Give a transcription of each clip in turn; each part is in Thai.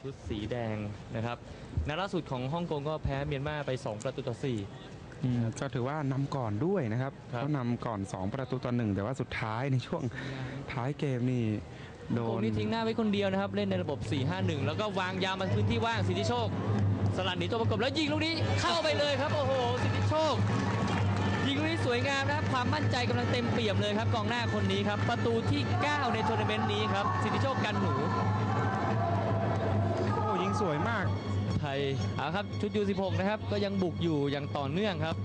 ชุดสีแดงนะครับนัดล่าสุดของฮ่องกงก็แพ้เมียนมาไป 2 ประตูต่อ 4 อืมก็ถือว่านำก่อนด้วยนะครับครับเขานำก่อน 2 ประตูต่อหนึ่งแต่ว่าสุดท้ายในช่วงท้ายเกมนี่โดโกน นี่ทิ้งหน้าไว้คนเดียวนะครับ เล่นในระบบ 4-5-1 แล้วก็วางยาวมาพื้นที่ว่างสิทธิโชค สลัดหนีตัวประกบแล้วยิงลูกนี้เข้าไปเลยครับ โอ้โห สิทธิโชค ยิงลูกนี้สวยงามนะครับ ความมั่นใจกำลังเต็มเปี่ยมเลยครับกองหน้าคนนี้ครับ ประตูที่ 9 ในทัวร์นาเมนต์นี้ครับ สิทธิโชคกันหนู ไทยเอาครับชุดยู16นะครับก็ยังบุกอยู่อย่างต่อเนื่องครับ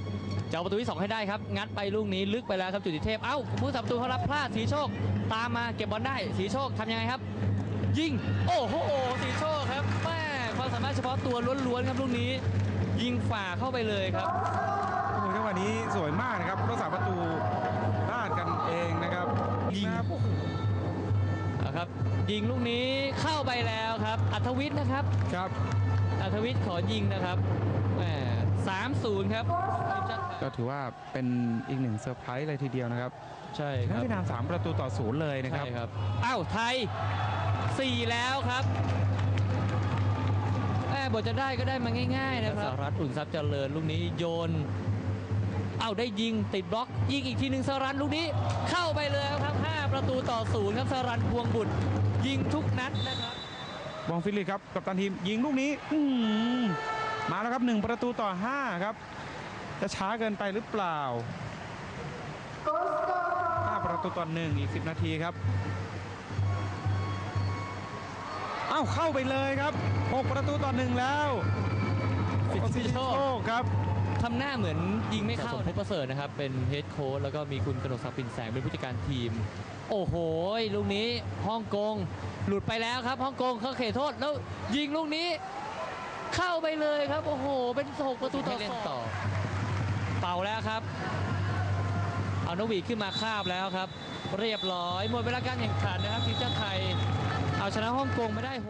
จะเอาประตูที่ 2 ให้ได้ครับ งัดไปลูกนี้ลึกไปแล้วครับจุติเทพ เอ้าผู้สับประตูเขารับพลาดสีโชค ตามมาเก็บบอลได้สีโชคทำยังไงครับ ยิง โอ้โหสีโชคครับแม่ความสามารถเฉพาะตัวล้วนๆครับลูกนี้ ยิงฝ่าเข้าไปเลยครับโอ้โหจังหวะนี้สวยมากนะครับรักษาประตูพลาดกันเองนะครับยิงนะครับโอ้โหเอา ครับ ยิงลูกนี้เข้าไปแล้วครับ อัธวิทย์นะครับครับ อัธวิทย์ขอยิงนะครับแหมสามศูนย์ครับทีมชาติไทยก็ถือว่าเป็นอีกหนึ่งเซอร์ไพรส์เลยทีเดียวนะครับใช่คทั้รังบเวียดนามสามประตูต่อศูนย์เลยนะครับใช่ครับอ้าวไทย4แล้วครับแม่บทจะได้ก็ได้มาง่าย ๆ นะครับสหรัฐอุ่นทรัพย์เจริญลูกนี้โยน เอ้าได้ยิงติดบล็อกยิงอีกทีหนึ่งสรันลูกนี้เข้าไปเลยครับ5ประตูต่อศูนย์ครับสรันพวงบุตร ยิงทุกนัดนะครับ บองฟิลิปครับกับตันทีมยิงลูกนี้อื้อหือมาแล้วครับหนึ่งประตูต่อห้าครับ จะช้าเกินไปหรือเปล่าห้าประตูต่อหนึ่งอีกสิบนาทีครับเอ้าเข้าไปเลยครับหกประตูต่อหนึ่งแล้วสิทธิโชคโชคครับ ทำหน้าเหมือนยิงไม่เข้าพบประเสริฐนะครับ เป็นเฮดโค้ชแล้วก็มีคุณกนกศักดิ์ปิ่นแสงเป็นผู้จัดการทีม โอ้โหลูกนี้ฮ่องกง หลุดไปแล้วครับฮ่องกงเขาเขตโทษแล้วยิงลูกนี้ เข้าไปเลยครับ โอ้โห เป็นหกประตูต่อสองเป่าแล้วครับ เอานกหวีดขึ้นมาคาบแล้วครับ เรียบร้อยหมดเวลาการแข่งขันนะครับทีมชาติไทย เอาชนะฮ่องกงไม่ได้หก